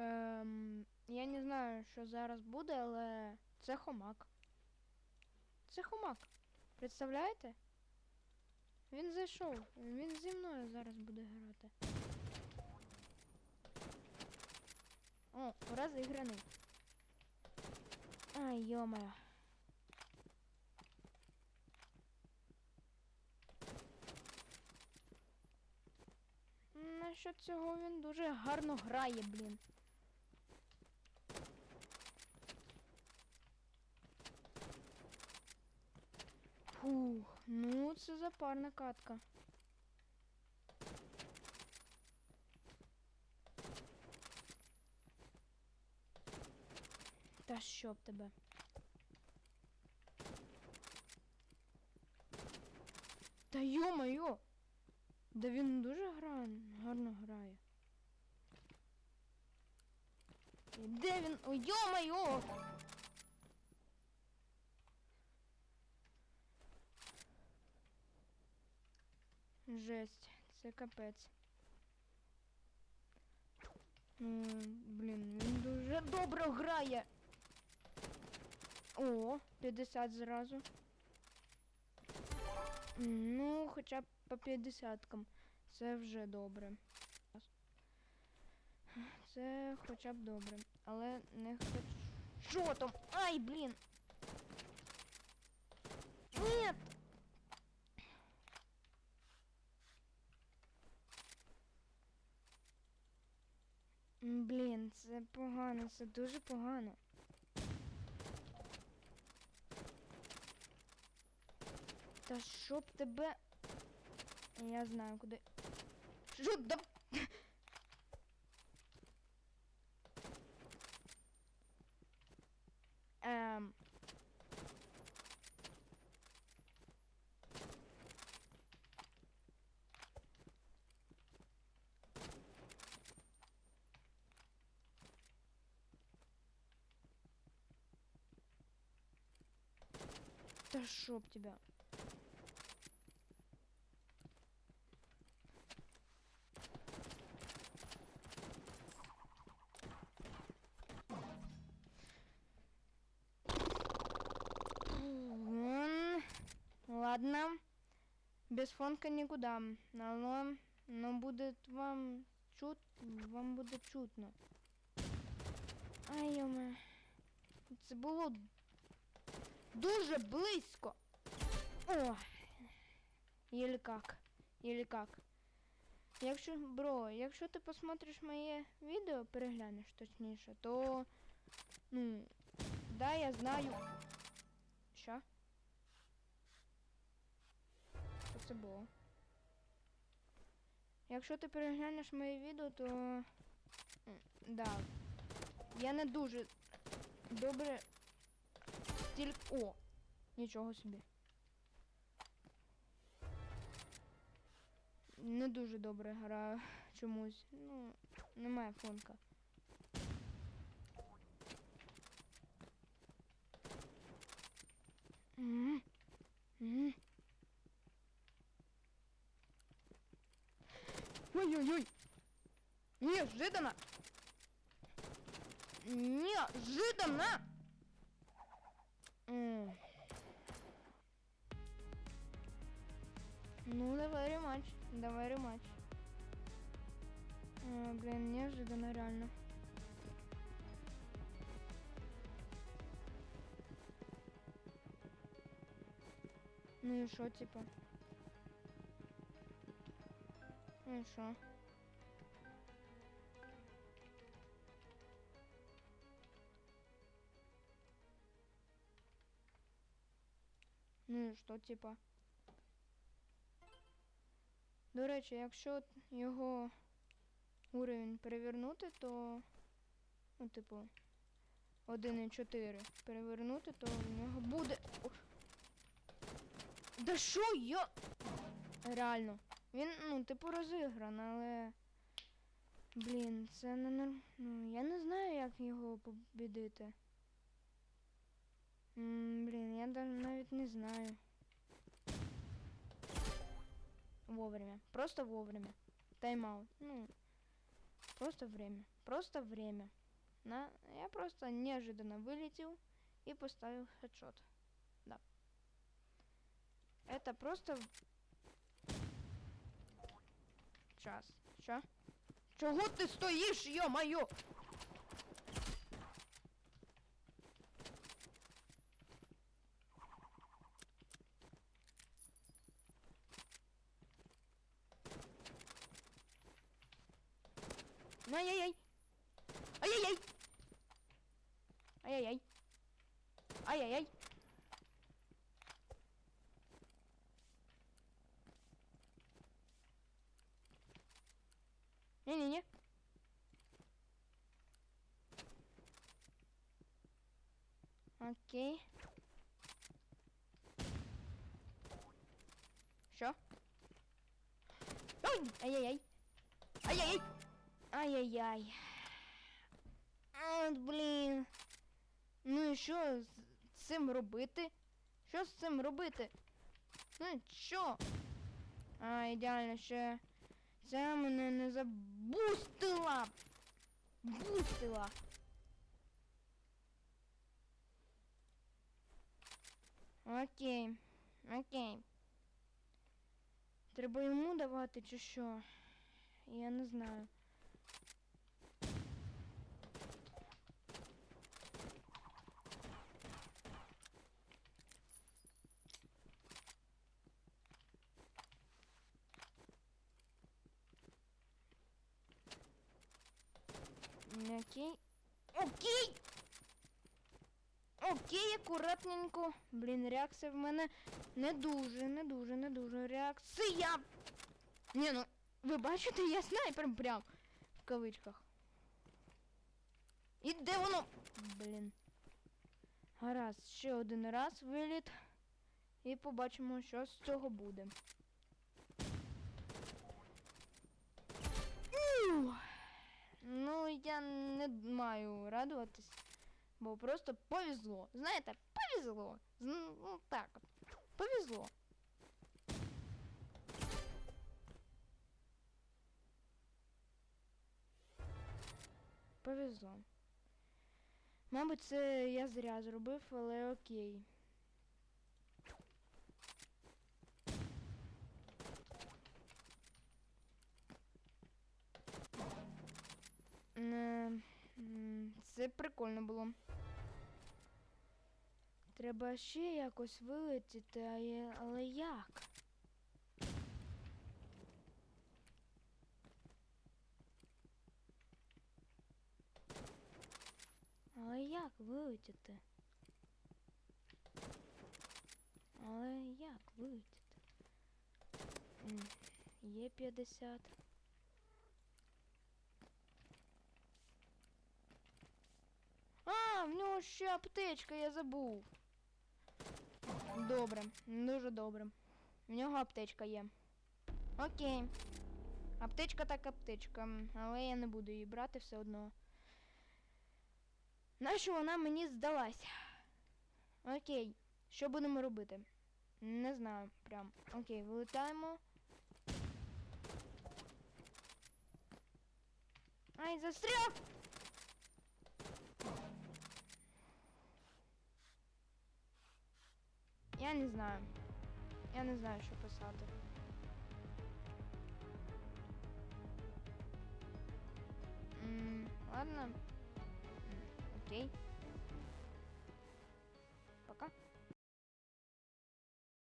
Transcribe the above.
Ем, я не знаю, що зараз буде, але це хомак. Це хомак. Представляєте? Він зайшов. Він зі мною зараз буде грати. О, розіграний. Ай, йомаю. Насчет цього він дуже гарно грає, блін. Фух, ну це запарна катка. Та що б тебе? Та йо-моє! Да він дуже гра... гарно грає. Де він? Ой, йо-моє! Жесть, це капець. Ну, блін, він дуже добре грає. О, 50 зразу. Ну, хоча б по 50-кам. Це вже добре. Це хоча б добре. Але не хочу. Що там? Ай, блін! Погано, це дуже погано. Та щоб тебе. Я знаю куди. Що да... Ем. Да чтоб тебя. Ладно. Без фонка никуда. Но, но будет вам чут, вам буде чутно. Ай, йоме. Це дуже близько. О! Єлі как. Єлі как. Якщо, бро, якщо ти посмотриш моє відео, переглянеш точніше, то. Ну. Да, я знаю. Що? Що це було? Якщо ти переглянеш моє відео, то. Да. Я не дуже добре тільки... О! Нічого собі. Не дуже добре граю чомусь. Ну, немає фонка. М, м. Ой-ой-ой! Неожиданно! Неожиданно! Ну, давай рематч. Давай рематч. А, блин, неожиданно реально. Ну и шо, типа? Ну и шо? Ну що, типа? До речі, якщо його уровень перевернути, то. Ну, типу, 1,4 перевернути, то в нього буде. О! Да що я? Реально. Він, ну, типу, розігран, але. Блін, це не норм... Ну, я не знаю, як його побідити. М, блін, я навіть не знаю. Вовремя. Просто вовремя. Тайм-аут. Ну. Просто время. Просто время. На... Я просто неожиданно вылетел и поставил хедшот. Да. Это просто... Час. Що? Чого ти стоїш, йо-моє? Ай-яй-яй. Ай-яй-яй. Ай-яй-яй. Ай-яй-яй. Не-не-не. Окей. Що? Ой! Ай-яй-яй. Ай-яй-яй. Ай-яй-яй. От, блін. Ну і що з цим робити? Що з цим робити? Ну що? А, ідеально, ще це мене не забустила. Бустила. Окей. Окей. Треба йому давати чи що? Я не знаю. Окей. Окей! Окей, акуратненько. Блін, реакція в мене не дуже, не дуже, не дуже. Реакція. Ні, ну, ви бачите, я снайпер прям в кавичках. І де воно? Блін. Гаразд, ще один раз виліт. І побачимо, що з цього буде. Ух. Ну, я не маю радуватись, бо просто повезло. Знаєте, повезло. Ну, так. Повезло. Повезло. Мабуть, це я зря зробив, але окей. Це прикольно було. Треба ще якось вилетіти, але як? Але як вилетіти? Але як вилетіти? Є 50. А, в ще аптечка, я забув. Добре, дуже добре. В нього аптечка є. Окей. Аптечка так аптечка, але я не буду її брати все одно. Нащо вона мені здалась? Окей, що будемо робити? Не знаю, прям. Окей, вилетаємо. Ай, застряг! Я не знаю. Я не знаю, що писати. М, ладно. М, Окей. Пока.